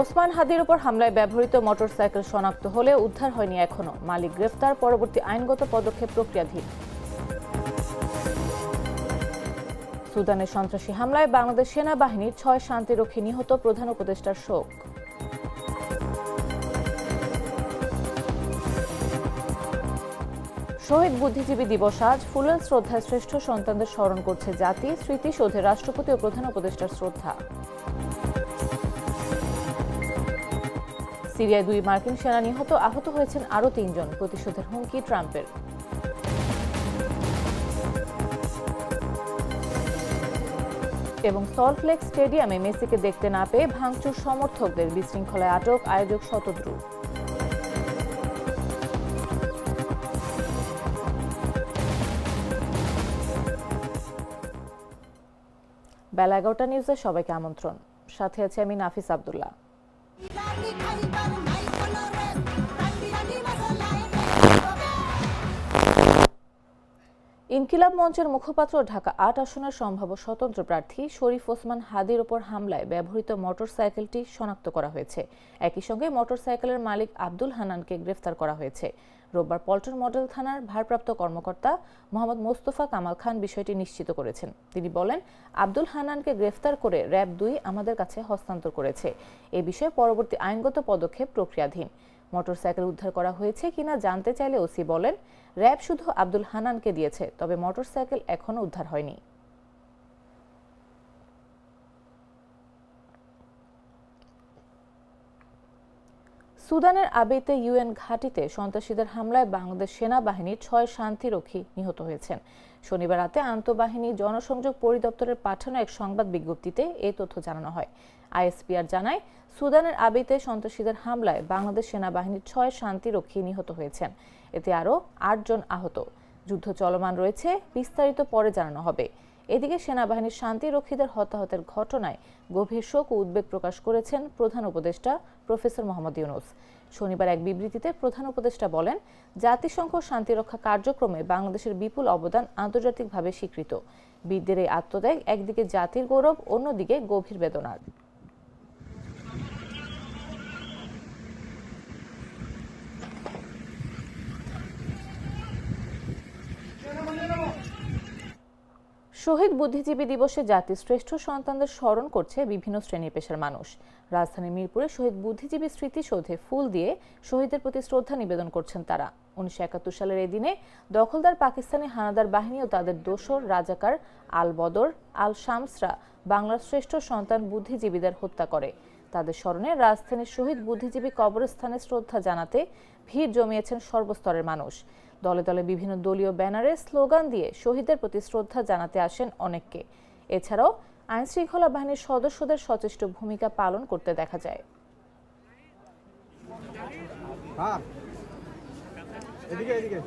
ওসমান হাদির উপর হামলায় ব্যবহৃত মোটরসাইকেল শনাক্ত হলে উদ্ধার হয়নি এখনও। মালিক গ্রেফতার, পরবর্তী আইনগত পদক্ষেপ প্রক্রিয়াধীন। সুদানের সন্ত্রাসী হামলায় বাংলাদেশ সেনাবাহিনীর ছয় শান্তিরক্ষী নিহত প্রধান উপদেষ্টার শোক। শহীদ বুদ্ধিজীবী দিবস আজ ফুলেল শ্রদ্ধায় শ্রেষ্ঠ সন্তানদের স্মরণ করছে জাতি স্মৃতিসৌধে রাষ্ট্রপতি ও প্রধান উপদেষ্টার শ্রদ্ধা। সিরিয়ায় দুই মার্কিন সেনা নিহত আহত হয়েছেন আরও তিনজন, প্রতিশোধের হুমকি ট্রাম্পের। এবং সল্টলেক স্টেডিয়ামে মেসিকে দেখতে না পেয়ে ভাঙচুর সমর্থকদের বিশৃঙ্খলায় আটক আয়োজক শতদ্রু। বেলা এগারোটা নিউজে সবাইকে আমন্ত্রণ। সাথে আছে আমি নাফিস আবদুল্লাহ। ইনকিলাব মঞ্চের মুখপাত্র ঢাকা আট আসনের সম্ভাব্য স্বতন্ত্র প্রার্থী শরীফ ওসমান হাদির ওপর হামলায় ব্যবহৃত মোটরসাইকেলটি শনাক্ত করা হয়েছে। একই সঙ্গে মোটরসাইকেলের মালিক আব্দুল হানানকে গ্রেফতার করা হয়েছে। রোববার পল্টন মডেল থানার ভারপ্রাপ্ত কর্মকর্তা মোহাম্মদ মোস্তফা কামাল খান বিষয়টি নিশ্চিত করেছেন। তিনি বলেন, আব্দুল হানানকে গ্রেফতার করে র্যাব দুই আমাদের কাছে হস্তান্তর করেছে। এ বিষয়ে পরবর্তী আইনগত পদক্ষেপ প্রক্রিয়াধীন। মোটরসাইকেল উদ্ধার করা হয়েছে কিনা জানতে চাইলে ওসি বলেন, র্যাব শুধু আব্দুল হানানকে দিয়েছে, তবে মোটরসাইকেল এখনও উদ্ধার হয়নি। সুদানের আবেতে ইউএন ঘাঁটিতে সন্ত্রাসীদের হামলায় বাংলাদেশ সেনাবাহিনীর ছয় শান্তিরক্ষী নিহত হয়েছেন। শনিবার রাতে আন্তঃবাহিনী জনসংযোগ পরিদপ্তরের পাঠানো এক সংবাদ বিজ্ঞপ্তিতে এই তথ্য জানানো হয়। আইএসপিআর জানায়, সুদানের আবিতে সন্ত্রাসীদের হামলায় বাংলাদেশ সেনাবাহিনীর ছয় শান্তিরক্ষী নিহত হয়েছেন। এতে আরও আটজন আহত। যুদ্ধ চলমান রয়েছে, বিস্তারিত পরে জানানো হবে। এদিকে সেনাবাহিনীর শান্তিরক্ষীদের হতাহতের ঘটনায় গভীর শোক ও উদ্বেগ প্রকাশ করেছেন প্রধান উপদেষ্টা প্রফেসর মোহাম্মদ ইউনুস। শনিবার এক বিবৃতিতে প্রধান উপদেষ্টা বলেন, জাতিসংঘ শান্তিরক্ষা কার্যক্রমে বাংলাদেশের বিপুল অবদান আন্তর্জাতিকভাবে স্বীকৃত। বীরদের এই আত্মত্যাগ একদিকে জাতির গৌরব, অন্যদিকে গভীর বেদনার। শহীদ বুদ্ধিজীবী দিবসে জাতির শ্রেষ্ঠ সন্তানদের স্মরণ করছে বিভিন্ন শ্রেণি পেশার মানুষ। রাজধানীর মিরপুরে শহীদ বুদ্ধিজীবী স্মৃতিসৌধে ফুল দিয়ে শহীদদের প্রতি শ্রদ্ধা নিবেদন করছেন তারা। উনিশশো একাত্তর সালের এই দিনে দখলদার পাকিস্তানি হানাদার বাহিনী ও তাদের দোসর রাজাকার আল বদর, আল শামসরা বাংলার শ্রেষ্ঠ সন্তান বুদ্ধিজীবীদের হত্যা করে। তাদের স্মরণে রাজধানীর শহীদ বুদ্ধিজীবী কবরস্থানে শ্রদ্ধা জানাতে ভিড় জমিয়েছেন সর্বস্তরের মানুষ। দলে দলে বিভিন্ন দলীয় ব্যানারে স্লোগান দিয়ে শহীদদের প্রতি শ্রদ্ধা জানাতে আসেন অনেককে। এছাড়াও আইন শৃঙ্খলা বাহিনীর সদস্যদের সচেষ্ট ভূমিকা পালন করতে দেখা যায়। হ্যাঁ এদিকে এদিকে।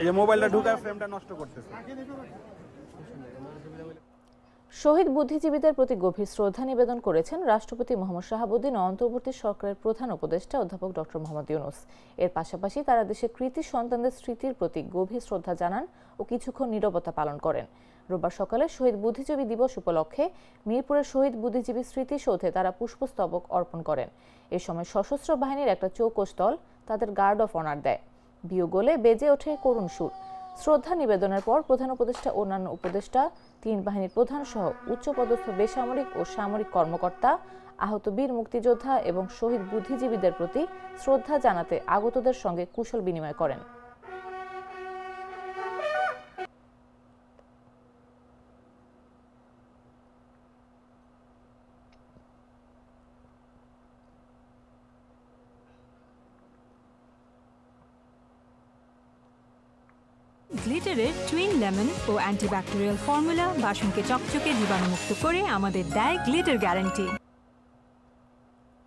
এই যে মোবাইলটা ঢুকায় ফ্রেমটা নষ্ট করতেছে। শহীদ বুদ্ধিজীবীদের প্রতি গভীর শ্রদ্ধা নিবেদন করেছেন রাষ্ট্রপতি মোহাম্মদ শাহাবুদ্দিন অন্তর্বর্তী সরকারের প্রধান উপদেষ্টা অধ্যাপক ডক্টর মোহাম্মদ ইউনুস। এর পাশাপাশি তারা দেশের কৃতি সন্তানদের স্মৃতির প্রতি গভীর শ্রদ্ধা জানান ও কিছুক্ষণ নিরবতা পালন করেন। রোববার সকালে শহীদ বুদ্ধিজীবী দিবস উপলক্ষে মিরপুরের শহীদ বুদ্ধিজীবী স্মৃতিসৌধে তারা পুষ্পস্তবক অর্পণ করেন। এ সময় সশস্ত্র বাহিনীর একটা চৌকস দল তাদের গার্ড অফ অনার দেয়। বিয়োগলে বেজে ওঠে করুণ সুর। শ্রদ্ধা নিবেদনের পর প্রধান উপদেষ্টা, অন্যান্য উপদেষ্টা, তিন বাহিনীর প্রধান সহ উচ্চপদস্থ বেসামরিক ও সামরিক কর্মকর্তা, আহত বীর মুক্তিযোদ্ধা এবং শহীদ বুদ্ধিজীবীদের প্রতি শ্রদ্ধা জানাতে আগতদের সঙ্গে কুশল বিনিময় করেন। গ্লিটারের টুইন লেমন ও অ্যান্টিব্যাকটেরিয়াল ফর্মুলা বাসনকে চকচকে জীবাণুমুক্ত করে আমাদের দেয় গ্লিটার গ্যারান্টি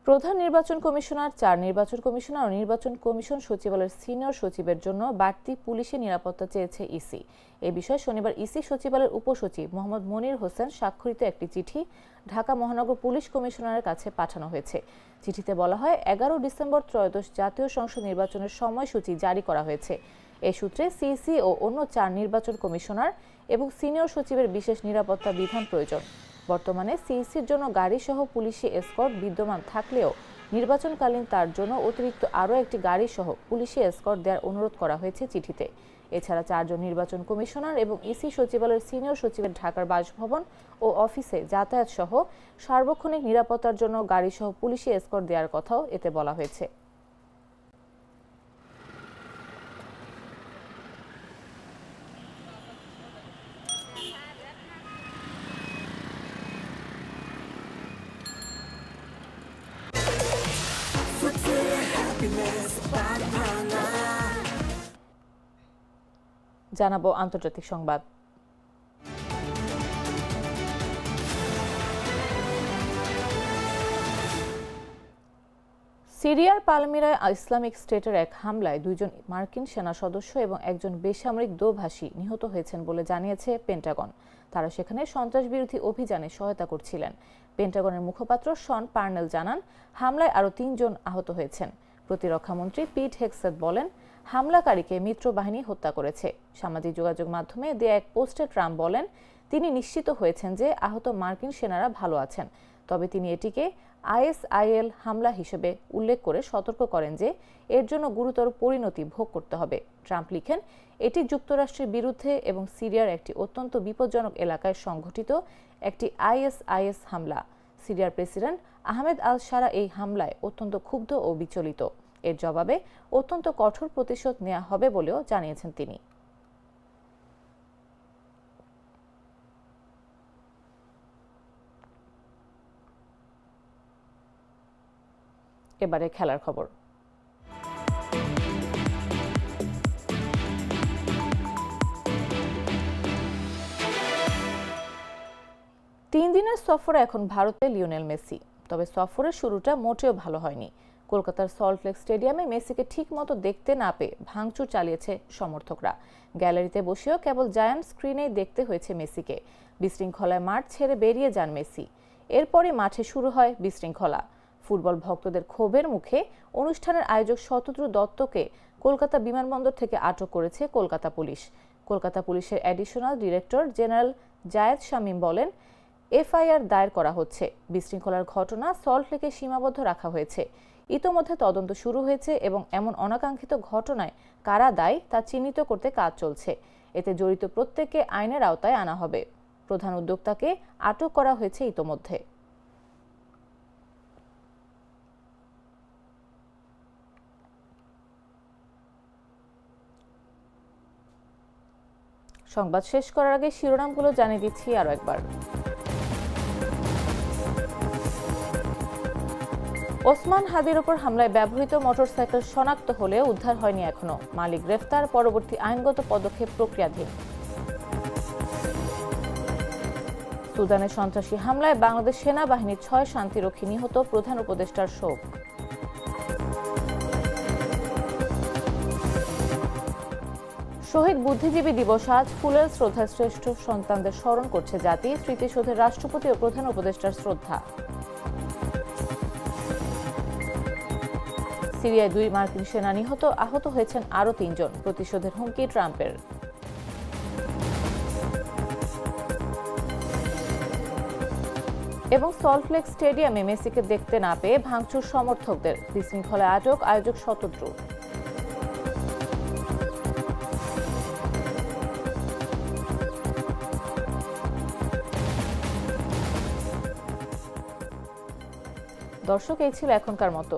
প্রধান নির্বাচন কমিশনার, চার নির্বাচন কমিশনার ও নির্বাচন কমিশন সচিবালয়ের সিনিয়র সচিবের জন্য বাড়তি পুলিশি নিরাপত্তা চেয়েছে ইসি। এ বিষয়ে শনিবার ইসি সচিবালয়ের উপসচিব মোহাম্মদ মনির হোসেন স্বাক্ষরিত একটি চিঠি ঢাকা মহানগর পুলিশ কমিশনারের কাছে পাঠানো হয়েছে। চিঠিতে বলা হয়, এগারো ডিসেম্বর ত্রয়োদশ জাতীয় সংসদ নির্বাচনের সময়সূচি জারি করা হয়েছে। এ সূত্রে সিসি ও অন্য চার নির্বাচন কমিশনার এবং সিনিয়র সচিবের বিশেষ নিরাপত্তা বিধান প্রয়োজন। বর্তমানে সিইসির জন্য গাড়ি সহ পুলিশি এসকর্ট বিদ্যমান থাকলেও নির্বাচনকালীন তার জন্য অতিরিক্ত আরও একটি গাড়ি সহ পুলিশি এসকর্ট দেওয়ার অনুরোধ করা হয়েছে চিঠিতে। এছাড়া চারজন নির্বাচন কমিশনার এবং ইসি সচিবালয়ের সিনিয়র সচিবের ঢাকার বাসভবন ও অফিসে যাতায়াত সহ সার্বক্ষণিক নিরাপত্তার জন্য গাড়ি সহ পুলিশি এসকর্ট দেওয়ার কথাও এতে বলা হয়েছে। জানাব আন্তর্জাতিক সংবাদ। সিরিয়ার পালমিরায় ইসলামিক স্টেটের এক হামলায় দুইজন মার্কিন সেনা সদস্য এবং একজন বেসামরিক দোভাষী নিহত হয়েছেন বলে জানিয়েছে পেন্টাগন। তারা সেখানে সন্ত্রাস বিরোধী অভিযানে সহায়তা করছিলেন। পেন্টাগনের মুখপাত্র শন পার্নেল জানান, হামলায় আরও তিনজন আহত হয়েছেন। প্রতিরক্ষামন্ত্রী পিট হেক্সেট বলেন, হামলাকারীকে মিত্র বাহিনী হত্যা করেছে। সামাজিক যোগাযোগ মাধ্যমে দেয়া এক পোস্টে ট্রাম্প বলেন, তিনি নিশ্চিত হয়েছেন যে আহত মার্কিন সেনারা ভালো আছেন। তবে তিনি এটিকে আইএসআইএল হামলা হিসেবে উল্লেখ করে সতর্ক করেন যে এর জন্য গুরুতর পরিণতি ভোগ করতে হবে। ট্রাম্প লিখেন, এটি যুক্তরাষ্ট্রের বিরুদ্ধে এবং সিরিয়ার একটি অত্যন্ত বিপজ্জনক এলাকায় সংঘটিত একটি আইএসআইএস হামলা। সিরিয়ার প্রেসিডেন্ট আহমেদ আল সারা এই হামলায় অত্যন্ত ক্ষুব্ধ ও বিচলিত। এর জবাবে অত্যন্ত কঠোর প্রতিশোধ নেওয়া হবে বলেও জানিয়েছেন তিনি। এবারে খেলার খবর। তিন দিনের সফরে এখন ভারতে লিওনেল মেসি। তবে সফরের শুরুটা মোটেও ভালো হয়নি। কলকাতার সল্টলেক স্টেডিয়ামে মেসিকে ঠিক মতো দেখতে না পেয়ে ভাঙচুর চালিয়েছে সমর্থকরা। গ্যালারিতে বসেও কেবল জায়ান্ট স্ক্রিনেই দেখতে হয়েছে মেসিকে। বিশৃঙ্খলায় মাঠ ছেড়ে বেরিয়ে যান মেসি। এরপরই মাঠে শুরু হয় বিশৃঙ্খলা। ফুটবল ভক্তদের ক্ষোভের মুখে অনুষ্ঠানের আয়োজক শতদ্রু দত্তকে কলকাতা বিমানবন্দর থেকে আটক করেছে কলকাতা পুলিশ। কলকাতা পুলিশের additional director general Zayed Shamim বলেন এফআইআর দায়ের করা হচ্ছে। বিশৃঙ্খলার ঘটনা সল্টলেকে সীমাবদ্ধ রাখা হয়েছে। ইতোমধ্যে তদন্ত শুরু হয়েছে এবং এমন অনাকাঙ্ক্ষিত ঘটনায় কারা দায়ী তা চিহ্নিত করতে কাজ চলছে। এতে জড়িত প্রত্যেককে আইনের আওতায় আনা হবে। প্রধান উদ্যোক্তাকে আটক করা হয়েছে ইতোমধ্যে। সংবাদ শেষ করার আগে শিরোনামগুলো জানিয়ে দিচ্ছি আরও একবার। ওসমান হাদির ওপর হামলায় ব্যবহৃত মোটরসাইকেল শনাক্ত হলেও উদ্ধার হয়নি এখনও। মালিক গ্রেফতার, পরবর্তী আইনগত পদক্ষেপ প্রক্রিয়াধীন। সুদানের সন্ত্রাসী হামলায় বাংলাদেশ সেনাবাহিনীর ছয় শান্তিরক্ষী নিহত প্রধান উপদেষ্টার শোক। শহীদ বুদ্ধিজীবী দিবস আজ ফুলের শ্রদ্ধা শ্রেষ্ঠ সন্তানদের স্মরণ করছে জাতি, স্মৃতিসৌধের রাষ্ট্রপতি ও প্রধান উপদেষ্টার শ্রদ্ধা। সিরিয়ায় দুই মার্কিন সেনা নিহত আহত হয়েছেন আরও তিনজন, প্রতিশোধের হুমকি ট্রাম্পের। এবং সল্টলেক স্টেডিয়ামে মেসিকে দেখতে না পেয়ে ভাঙচুর সমর্থকদের বিশৃঙ্খলায় আটক আয়োজক শতদ্রু দর্শক, এই ছিল এখনকার মতো।